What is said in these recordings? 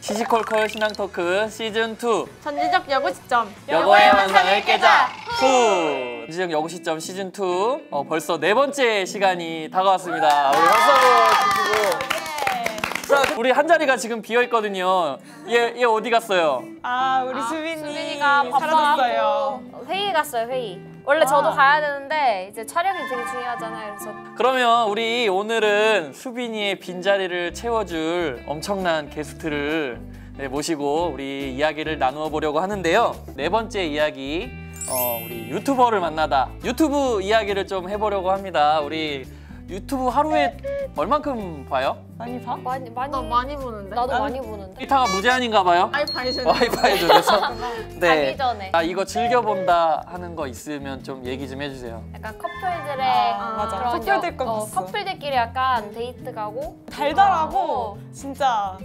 시시콜콜 신앙 토크 시즌 2 전지적 여고 시점. 여고의 환상을 깨자. 후. 전지적 여고 시점 시즌 2 어, 벌써 네 번째 시간이 다가왔습니다. 우리 박수 주시고 자 우리 한 자리가 지금 비어 있거든요. 얘 얘 어디 갔어요? 아 우리 수빈이 수빈이가 사라졌어요. 회의 갔어요 회의. 원래 저도 가야 되는데 이제 촬영이 되게 중요하잖아요. 그래서 그러면 우리 오늘은 수빈이의 빈자리를 채워줄 엄청난 게스트를 네, 모시고 우리 이야기를 나누어 보려고 하는데요. 네 번째 이야기, 어, 우리 유튜버를 만나다. 유튜브 이야기를 좀 해보려고 합니다. 우리 유튜브 하루에 얼만큼 봐요? 많이 봐? 많이 많이 나 많이 보는데. 나도 많이 보는데. 데이터가 무제한인가 봐요? 와이파이 전. 와이파이 중에서. 자기 전에. 아, 이거 즐겨 본다 하는 거 있으면 좀 얘기 좀 해주세요. 약간 커플들의 아, 맞아. 그런 커플들 여- 거 어, 봤어. 커플들끼리 약간 데이트 가고 달달하고 진짜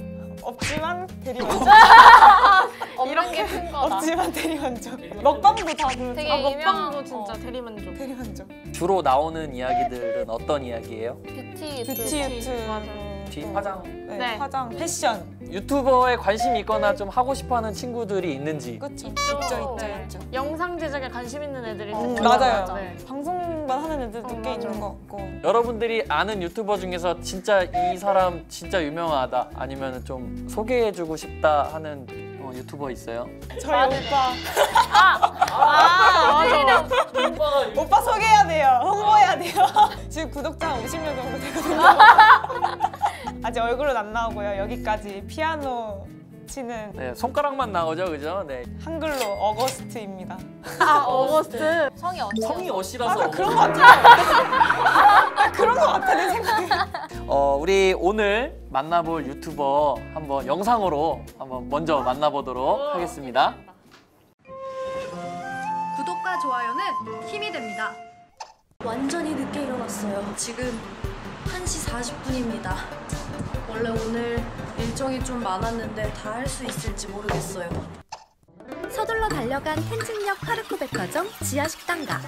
없지만 대리만족. 이런 게큰 거다. 없지만 대리만족. 먹방도 다 보는 되게 아 유명한 먹방도 진짜 어, 대리만족. 대리만족. 주로 나오는 이야기들은 어떤 이야기예요? 뷰티 뷰티 유튜브. 유튜 브. 뒤 화장. 네, 네. 화장, 패션. 유튜버에 관심 있거나 좀 하고 싶어하는 친구들이 있는지 그쵸? 있죠. 있죠, 있죠, 네. 있죠. 영상 제작에 관심 있는 애들이 음, 되게 맞아요. 많아. 네. 방송만 하는 애들도 어, 꽤 맞아. 있는 것 같고. 여러분들이 아는 유튜버 중에서 진짜 이 사람 진짜 유명하다 아니면 좀 소개해주고 싶다 하는 어, 유튜버 있어요? 저희 오빠. 아 맞아. 오빠 소개해야 돼요. 홍보해야 돼요. 지금 구독자 50명 정도 되거든요. 아직 얼굴은 안 나오고요. 여기까지 피아노 치는 네 손가락만 나오죠 그죠? 네 한글로 어거스트입니다. 아 어거스트. 성이 어때요? 성이 어시라서 맞아 그런 거 같아요. 나 그런 거 같아 내 생각에. 어, 우리 오늘 만나볼 유튜버 한번 영상으로 한번 먼저 만나보도록 하겠습니다 구독과 좋아요는 힘이 됩니다. 완전히 늦게 일어났어요. 지금 1시 40분입니다. 원래 오늘 일정이 좀 많았는데 다 할 수 있을지 모르겠어요. 서둘러 달려간 텐진역 하르코 백화점 지하 식당가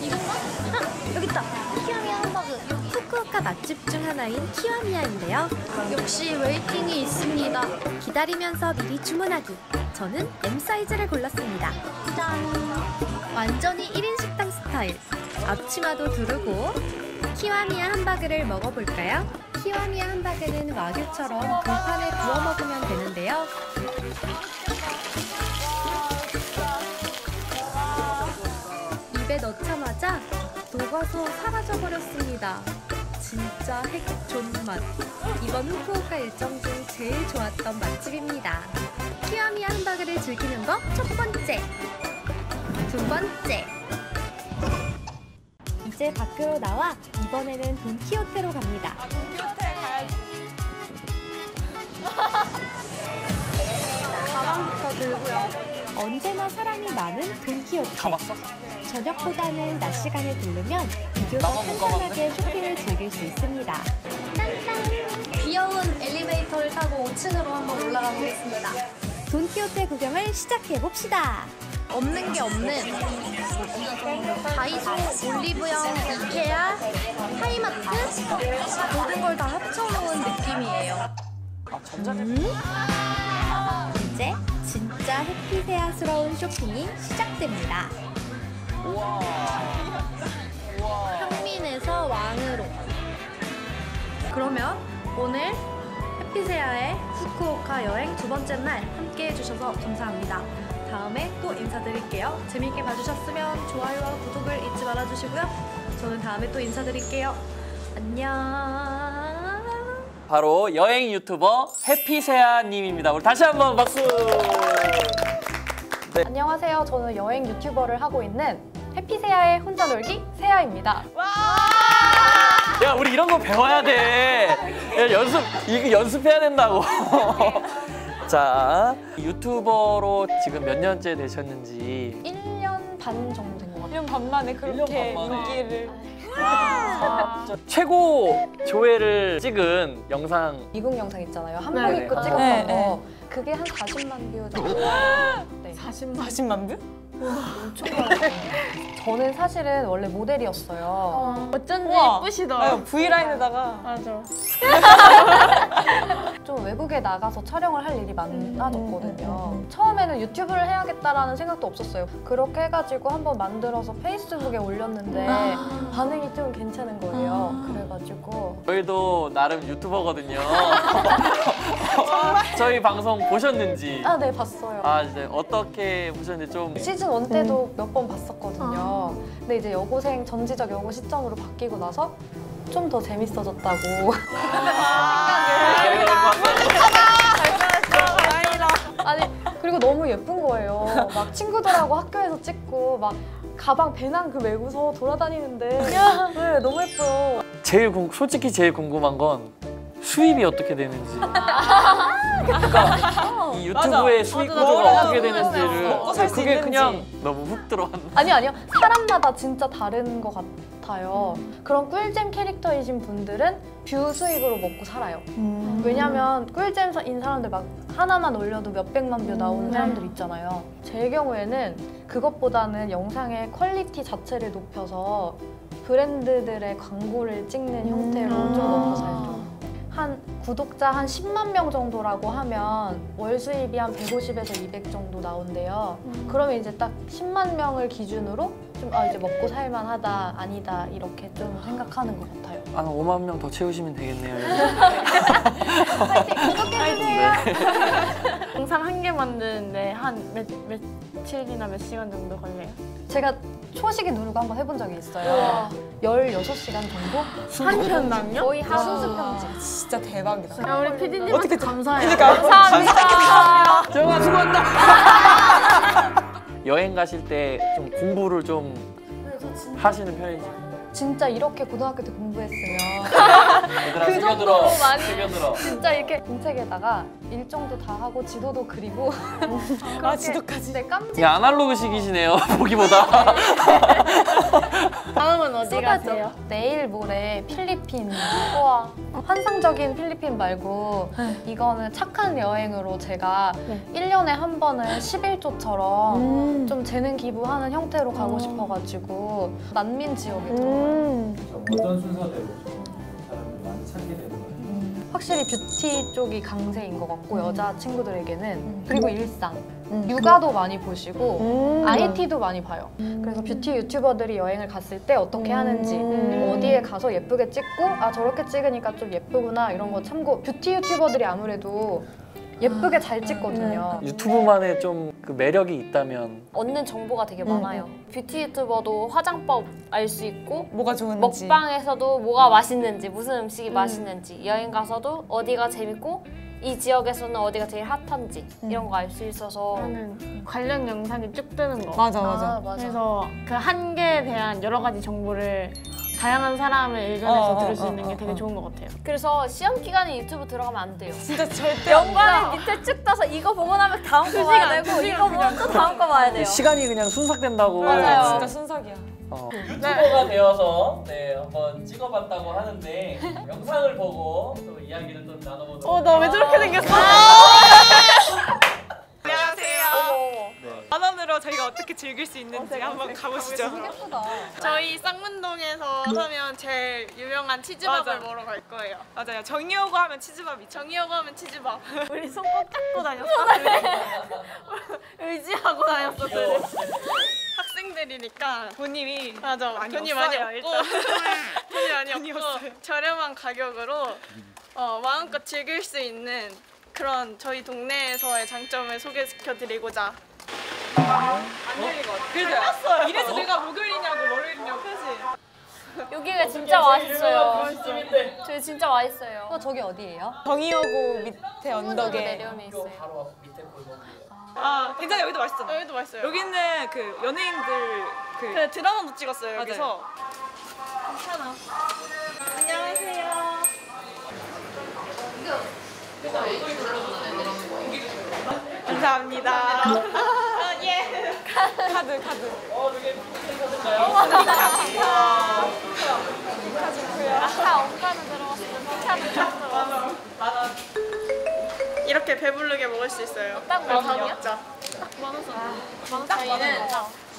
이건가? 아, 여기 있다. 키와미야 함버그 후쿠오카 맛집 중 하나인 키와미야인데요 역시 웨이팅이 있습니다. 기다리면서 미리 주문하기 저는 M 사이즈를 골랐습니다 짠 완전히 1인 식당 스타일 앞치마도 두르고 키와미야 함바그를 먹어볼까요? 키와미야 함바그는 와규처럼 불판에 구워 먹으면 되는데요 입에 넣자마자 녹아서 사라져버렸습니다. 진짜 핵 존맛. 이번 후쿠오카 일정 중 제일 좋았던 맛집입니다. 키와미야 함바그를 즐기는 거첫 번째. 두 번째. 이제 밖으로 나와 이번에는 돈키호테로 갑니다. 호텔 가야지. 가방부터 들고요. 언제나 사람이 많은 돈키호테. 가봤어? 저녁보다는 낮 시간에 들르면 비교적 못 간단하게 쇼핑을 즐길 수 있습니다. 귀여운 엘리베이터를 타고 5층으로 한번 올라가 보겠습니다. 돈키호테 구경을 시작해 봅시다. 없는 게 없는 다이소, 올리브영, 이케아, 하이마트 모든 걸 다 합쳐놓은 느낌이에요. 아 전자제 이제 진짜 해피세아스러운 쇼핑이 시작됩니다. 평민에서 왕으로. 그러면 오늘 해피세아의 후쿠오카 여행 두 번째 날 함께 해주셔서 감사합니다. 다음에 또 인사드릴게요. 재밌게 봐주셨으면 좋아요와 구독을 잊지 말아주시고요. 저는 다음에 또 인사드릴게요. 안녕. 바로 여행 유튜버 해피세아님입니다 우리 다시 한번 박수 안녕하세요. 저는 여행 유튜버를 하고 있는 해피세아의 혼자 놀기 세아입니다. 야 우리 이런 거 배워야 돼 야, 연습 이거 연습해야 된다고 자 유튜버로 지금 몇 년째 되셨는지 1년 반 정도 된 것 같아요. 1년 반 만에 그렇게 1년 반 만에. 인기를 저 최고 조회를 찍은 영상 미국 영상 있잖아요. 한복 네. 입고 아. 찍었던 네, 거. 네. 그게 한 40만 뷰 정도. 네. 40만 뷰? 엄청 많았어요. 저는 사실은 원래 모델이었어요. 어쩐지 우와. 예쁘시더라. 아유, V라인에다가 맞아. 좀 외국에 나가서 촬영을 할 일이 많아졌거든요. 음, 음, 처음에는 유튜브를 해야겠다라는 생각도 없었어요. 그렇게 해가지고 한번 만들어서 페이스북에 올렸는데 반응이 좀 괜찮은 거예요. 그래가지고 저희도 나름 유튜버거든요. 저희 방송 보셨는지 아 네 봤어요. 아 이제 어떻게 보셨는지 좀 시즌 1 때도 몇번 봤었거든요. 근데 이제 여고생 전지적 여고 시점으로 바뀌고 나서 좀 더 재밌어졌다고. 예쁜 거예요. 막 친구들하고 학교에서 찍고 막 가방 배낭 그 메고서 돌아다니는데 네, 너무 예뻐요. 제일 궁, 솔직히 제일 궁금한 건 수입이 어떻게 되는지. 그러니까 이 유튜브의 수익 맞아. 구조가 맞아. 어떻게. 되는지를 먹고 살 수 그게 있는지. 그냥 너무 훅 들어왔나. 아니 아니요 사람마다 진짜 다른 것 같아요. 그런 꿀잼 캐릭터이신 분들은 뷰 수익으로 먹고 살아요. 왜냐면 꿀잼인 사람들 막 하나만 올려도 몇백만 뷰 나오는 사람들 있잖아요. 제 경우에는 그것보다는 영상의 퀄리티 자체를 높여서 브랜드들의 광고를 찍는 형태로 좀 먹고 살죠. 한 구독자 한 10만 명 정도라고 하면 월 수입이 한 150에서 200 정도 나온대요. 그러면 이제 딱 10만 명을 기준으로 좀 아 이제 먹고 살만하다 아니다 이렇게 좀 생각하는 것 같아요. 한 5만 명 더 채우시면 되겠네요. 영상 한 개 만드는데 한 몇, 며칠이나 몇 시간 정도 걸려요? 제가 초시계 누르고 한번 해본 적이 있어요. 16시간 정도? 한 편당요? 거의 한 순수 편집. 진짜 대박이다. 야, 우리 PD님 어떻게 감사해요. 감사합니다. 정아 수고한다. 여행 가실 때 좀 공부를 좀 하시는 편인지. 진짜 이렇게 고등학교 때 공부했으면 얘들아 그 새겨들어. 정도로 많이- 새겨들어. 진짜 이렇게 공책에다가 일정도 다 하고 지도도 그리고 아, 지도까지. 네, 깜찍 야 아날로그식이시네요 보기보다. 다음은 어디. 가세요? 내일 모레 필리핀. 환상적인 필리핀 말고 이거는 착한 여행으로 제가 네. 1년에 한 번은 11조처럼 음. 좀 재능 기부하는 형태로 가고 싶어가지고 난민 지역에 음. 들어가요. 어떤 순서대로 찾게 되는 거예요? 확실히 뷰티 쪽이 강세인 것 같고 여자 친구들에게는. 음. 그리고 일상. 육아도 많이 보시고 IT도 많이 봐요. 그래서 뷰티 유튜버들이 여행을 갔을 때 어떻게 하는지 어디에 가서 예쁘게 찍고 아 저렇게 찍으니까 좀 예쁘구나 이런 거 참고. 뷰티 유튜버들이 아무래도 예쁘게 잘 찍거든요. 유튜브만의 좀 그 매력이 있다면 얻는 정보가 되게 많아요. 뷰티 유튜버도 화장법 알 수 있고 뭐가 좋은지. 먹방에서도 뭐가 맛있는지 무슨 음식이 맛있는지 여행 가서도 어디가 재밌고 이 지역에서는 어디가 제일 핫한지 이런 거 알 수 있어서 저는 관련 영상이 쭉 뜨는 거. 맞아, 맞아. 아, 맞아. 그래서 그 한 개에 대한 여러 가지 정보를 다양한 사람의 의견에서 어, 어, 들을 수 어, 있는 게 어, 되게 어. 좋은 것 같아요. 그래서 시험 기간에 유튜브 들어가면 안 돼요. 진짜 절대 연관을 밑에 쭉 떠서 이거 보고 나면 다음 거 봐야 시간, 되고 두 이거 보고 또 다음 거 봐야 돼요. 시간이 그냥 순삭된다고. 맞아요. 진짜 순삭이야. 어. 유튜버가 되어서 네 한번 찍어봤다고 하는데 영상을 보고 또 이야기를 좀 나눠보도록. 어, 나 왜 저렇게 생겼어? 안녕하세요. 만원으로 저희가 어떻게 즐길 수 있는지 한번 가보시죠. 예쁘다. 저희 쌍문동에서 사면 제일 유명한 치즈밥을 맞아. 먹으러 갈 거예요. 맞아요. 정리오고 하면 치즈밥 있죠. 정이오고 하면 치즈밥. 우리 손 꼭 잡고 다녔어. 의지하고 다녔어. 둘이. 학생들이니까 본님이 맞아. 많이 돈이 없어요, 많이 없고 돈이 많이 돈이 없고. 저렴한 가격으로 어, 마음껏 즐길 수 있는 그런 저희 동네에서의 장점을 소개시켜드리고자 안 열린 것 같아. 그래서 이래서 내가 목요일이냐고 월요일이냐고 그지? 여기가 진짜 맛있어요. 저기 진짜 맛있어요. 어, 저기 어디예요? 정이오구 밑에 도 언덕에. 내려오면 있어요. 바로 밑에 골목. 아, 괜찮아 여기도 맛있잖아. 여기도 맛있어요. 여기는 그 연예인들 그그 드라마도 찍었어요 맞아요. 여기서. 괜찮아. 안녕하세요. 감사합니다. 아, 예. 카드 카드. 어, 되게 카드인가요? 아까 엄마는 들어갔으면 피카도 들어갔어. 이렇게 배부르게 먹을 수 있어요. 딱 그럼 만 원이요? 먹자. 만 저희는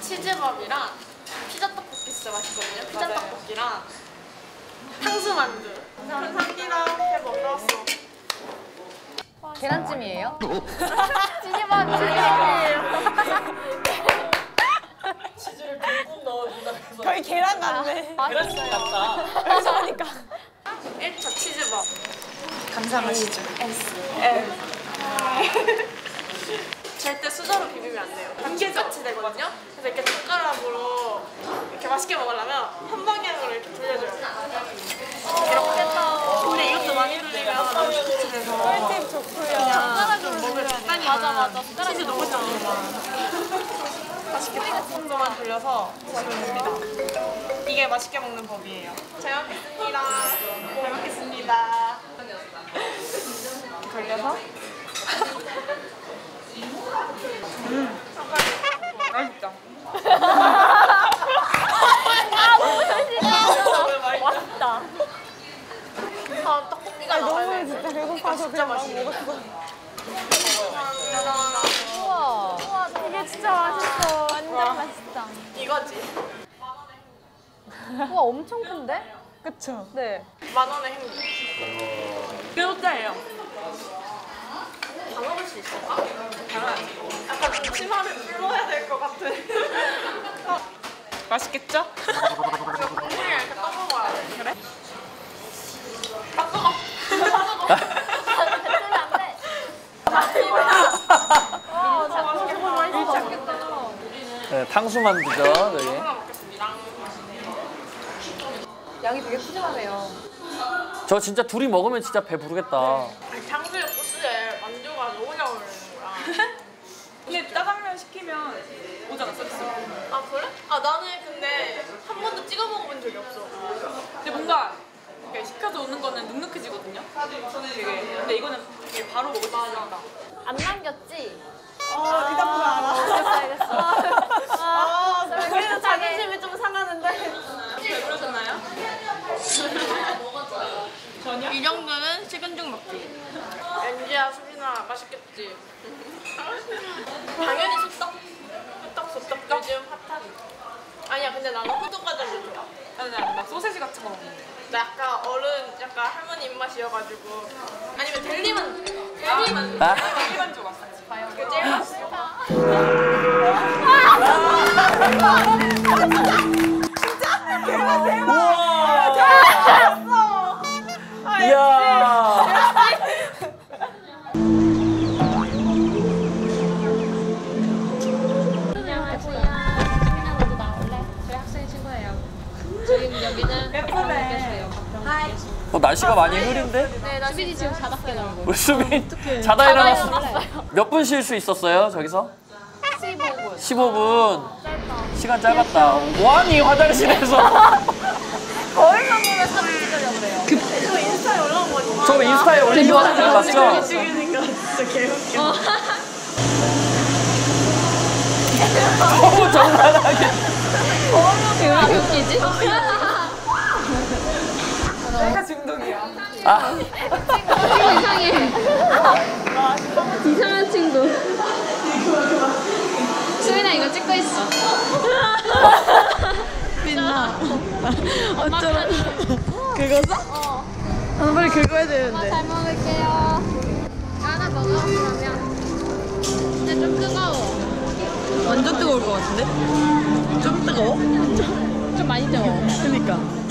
치즈밥이랑 피자 떡볶이 진짜 맛있거든요. 피자 맞아요. 떡볶이랑 탕수만두. 감사합니다. 배 먹었어. 계란찜이에요? 찌개만 치즈를 듬뿍 넣어준다 해서 거의 계란 같네. 계란찜 같다. 그래서 하니까. 1차 치즈밥. 감상하시죠. 절대 수저로 비비면 안 돼요. 반개같이 되거든요. 그래서 이렇게 젓가락으로 이렇게 맛있게 먹으려면 한 방향으로 이렇게 돌려줘요. 이렇게. 근데 이것도 많이 너무 돼서 꿀팁 좋고요. 젓가락으로 어울려. 맛있게 정도만 돌려서. 이게 맛있게 먹는 법이에요. 잘 먹겠습니다. 잘 먹겠습니다. 돌려서. 음, 맛있다. 맛있다. 아, 떡볶이가 너무. 진짜 배고파서 그냥 막 먹었어. 우와. 우와 이게 진짜 맛있어. 완전 맛있다. 이거지. 우와 엄청 큰데? 그쵸? 네. 만 원의 행복. 구독자예요. 다 먹을 수 있을까? 당연하지. 약간 치마를 불러야 될 것 같은. 어, 맛있겠죠? 이거 국물이랑 이렇게 떠먹어야 돼. 그래? 아, 뜨거. 네, 탕수만두죠, 먹겠습니다. 양이 되게 푸짐하네요. 저 진짜 둘이 먹으면 진짜 배 부르겠다. 아니, 탕수육 소스에 만두가 너무 잘 어울리는 거야. 근데 짜장면 시키면 오잖아, 서비스. 아 그래? 아 나는 근데 한 번도 찍어 먹어본 적이 없어. 근데 뭔가 시켜서 오는 거는 눅눅해지거든요. 되게. 근데 이거는 되게 바로 먹을 수 있으니까. 안 남겼지? 어, 그 덕분 알아. 알겠어 알겠어. 아, 그래도 자존심이 좀 상하는데. 왜 그러셨나요? 이 정도는 식은 죽 먹기. 연지야, 수빈아, 맛있겠지? 당연히 소떡. 소떡, 소떡. 요즘 핫한. 아니야, 근데 나는 호두 과자를 좋아. 나는 그냥 막 소세지 같은 거 먹는데. 나 약간 어른, 약간 할머니 입맛이어가지고. 아니면 델리만, 델리만. 아. 일반 쪽 왔어. 그게 제일 맛있어. 우와! 날씨가 많이 흐린데? 네, 나 수빈이 지금 자답게 나오고. 우리 수빈 자다 일어났어. 몇 분 쉴 수 있었어요, 저기서? 15분. 15분. 시간 짧았다. 뭐하니, 화장실에서? 거울만 보면 사진 찍으려고 그래요. 저 인스타에 올라온 거 있어. 저 인스타에 올린 거 사진 맞죠? 찍으니까 진짜 개웃겨. 너무 정갈하게. 내가 아, 이상한 친구. 수빈아 이거 찍고 있어. 민나. 어쩌면. 긁었어? 어. 아, 빨리 긁어야 되는데. 잘 먹을게요. 하나 먹어 그러면. 근데 좀 뜨거워. 완전 뜨거울 것 같은데? 좀 뜨거워? 좀 많이 뜨거워. 그니까.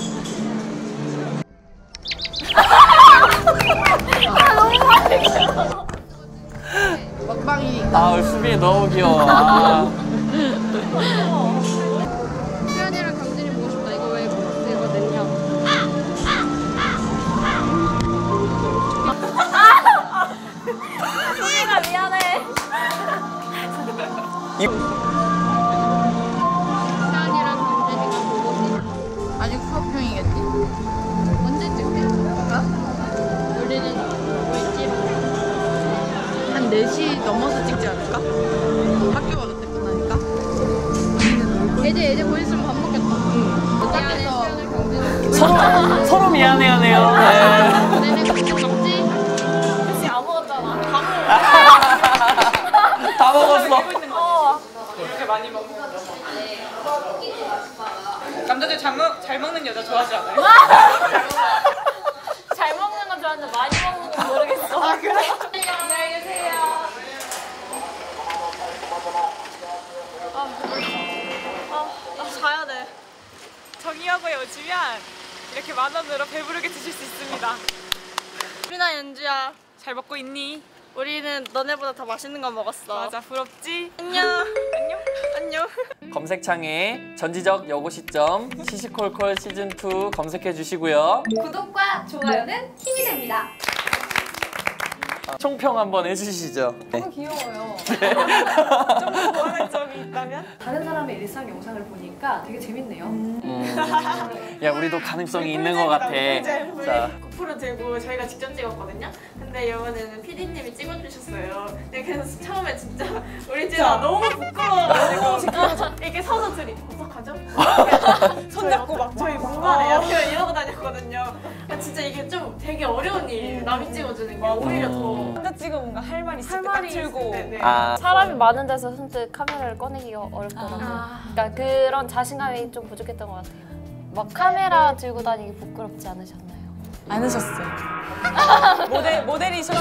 아, 우리 수빈이 너무 귀여워. 아. 수연이랑 강진이 보고 싶다. 이거 왜 이거든요. 수빈아 미안해. 넘어서 찍지 않을까? 학교 가도 됐구나니까. 애들 애들 보였으면 밥 먹겠다. 응. 밖에서 서로 서로 미안해하네요. 네. 많이 먹는 남자들 잘, 먹, 잘 먹는 여자 좋아하지 않아요? 잘 먹고 있니? 우리는 너네보다 더 맛있는 거 먹었어. 맞아, 부럽지? 안녕. 안녕. 안녕. 검색창에 전지적 여고 시점 시시콜콜 시즌 2 검색해 주시고요. 구독과 좋아요는 힘이 됩니다. 총평 한번 해주시죠. 네. 너무 귀여워요. 좀더 보완할 점이 있다면? 다른 사람의 일상 영상을 보니까 되게 재밌네요. 음. 야 우리도 가능성이 있는 것 같아. 자, 고프로 들고 저희가 직접 찍었거든요. 근데 이번에는 PD님이 찍어주셨어요. 근데 그래서 처음에 진짜 우리 진짜 너무 부끄러워가지고 이렇게 서서 둘이 어떡하죠? 손잡고 막 저희 뭔가래요? 이러고 다녔거든요. 아, 진짜 이게 좀 되게 어려운 일이에요. 남이 찍어주는 게 오히려 더 혼자 찍으면 뭔가 할 말이 있을 할 때딱 말이 들고 때, 네. 아 사람이 많은 데서 선뜻 카메라를 꺼내기가 어렵더라고요. 그러니까 그런 자신감이 좀 부족했던 것 같아요. 막 카메라 들고 다니기 부끄럽지 않으셨나요? 안 하셨어요. 모델, 모델이셔서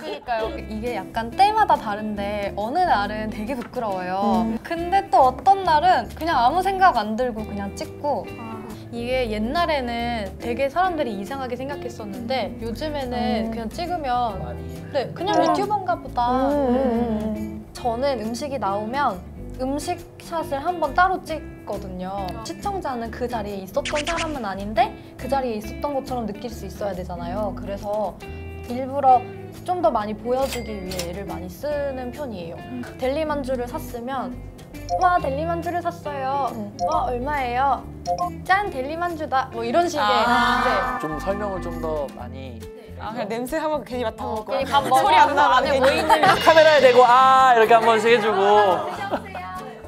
그러니까요. 이게 약간 때마다 다른데 어느 날은 되게 부끄러워요. 근데 또 어떤 날은 그냥 아무 생각 안 들고 그냥 찍고 이게 옛날에는 되게 사람들이 이상하게 생각했었는데 요즘에는 그냥 찍으면 네, 그냥 유튜버인가 보다. 저는 음식이 나오면 음식 샷을 한 번 따로 찍 거든요. 시청자는 그 자리에 있었던 사람은 아닌데 그 자리에 있었던 것처럼 느낄 수 있어야 되잖아요. 그래서 일부러 좀 더 많이 보여주기 위해 애를 많이 쓰는 편이에요. 델리 만주를 샀으면 와 델리 만주를 샀어요. 와 얼마예요? 짠 델리 만주다. 뭐 이런 식의 네. 좀 설명을 좀 더 많이 아, 그냥 냄새 한번 괜히 맡아보고 괜히 밥 먹어. 소리 안 나고 안에 뭐 있는 카메라에 대고 아 이렇게 한 번씩 해주고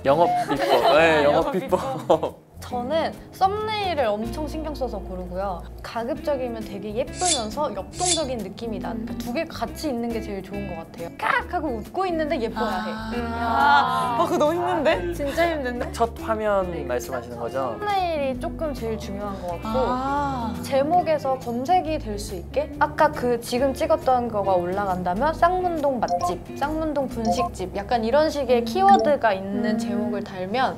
영업 비법, 네, 영업 비법. 저는 썸네일을 엄청 신경 써서 고르고요. 가급적이면 되게 예쁘면서 역동적인 느낌이 나는 그러니까 두 개 같이 있는 게 제일 좋은 것 같아요. 깍 하고 웃고 있는데 예뻐야 해. 아, 아, 그거 너무 힘든데? 진짜 힘든데? 첫 화면 말씀하시는 거죠? 썸네일이 조금 제일 중요한 것 같고 아, 제목에서 검색이 될 수 있게 아까 그 지금 찍었던 거가 올라간다면 쌍문동 맛집, 쌍문동 분식집 약간 이런 식의 키워드가 있는 제목을 달면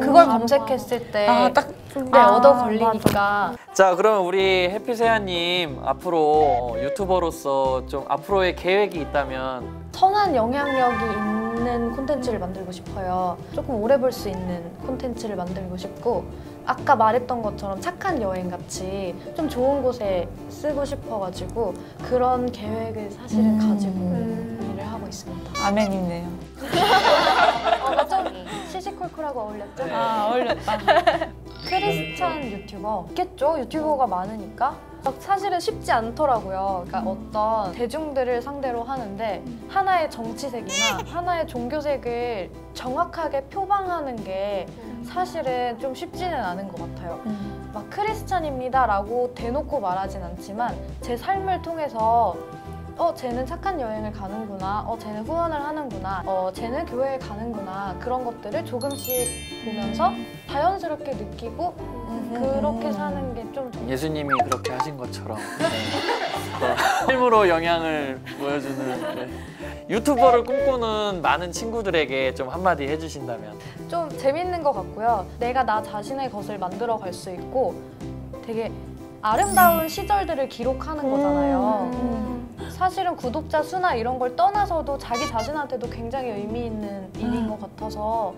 그걸 검색했을 때 아, 딱 네, 얻어 걸리니까. 자 그러면 우리 해피세아님 앞으로 어, 유튜버로서 좀 앞으로의 계획이 있다면. 선한 영향력이 있는 콘텐츠를 만들고 싶어요. 조금 오래 볼 수 있는 콘텐츠를 만들고 싶고 아까 말했던 것처럼 착한 여행 같이 좀 좋은 곳에 쓰고 싶어가지고 그런 계획을 사실은 가지고 일을 하고 있습니다. 아멘이네요. 어, 좀 하고 어울렸죠? 아, 어울렸다. 크리스찬 유튜버 있겠죠? 유튜버가 많으니까 막 사실은 쉽지 않더라고요. 그러니까 어떤 대중들을 상대로 하는데 하나의 정치색이나 하나의 종교색을 정확하게 표방하는 게 사실은 좀 쉽지는 않은 것 같아요. 막 크리스찬입니다 라고 대놓고 말하진 않지만 제 삶을 통해서 어, 쟤는 착한 여행을 가는구나. 어, 쟤는 후원을 하는구나. 어, 쟤는 교회에 가는구나. 그런 것들을 조금씩 보면서 자연스럽게 느끼고 그렇게 사는 게좀 예수님이 그렇게 하신 것처럼 네. 네. 힘으로 영향을 보여주는 네. 유튜버를 꿈꾸는 많은 친구들에게 좀 한마디 해주신다면 좀 재밌는 것 같고요. 내가 나 자신의 것을 만들어 갈 수 있고 되게 아름다운 시절들을 기록하는 거잖아요. 사실은 구독자 수나 이런 걸 떠나서도 자기 자신한테도 굉장히 의미 있는 일인 것 같아서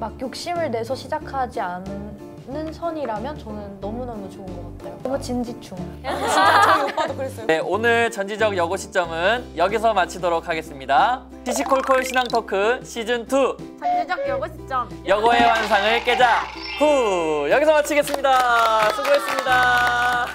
막 욕심을 내서 시작하지 않는 선이라면 저는 너무너무 좋은 것 같아요. 너무 진지충. 저희 오빠도 그랬어요. 네, 오늘 전지적 여고 시점은 여기서 마치도록 하겠습니다 시시콜콜 신앙 토크 시즌 2 전제적 여고 시점. 여고의 환상을 깨자 후 여기서 마치겠습니다 수고했습니다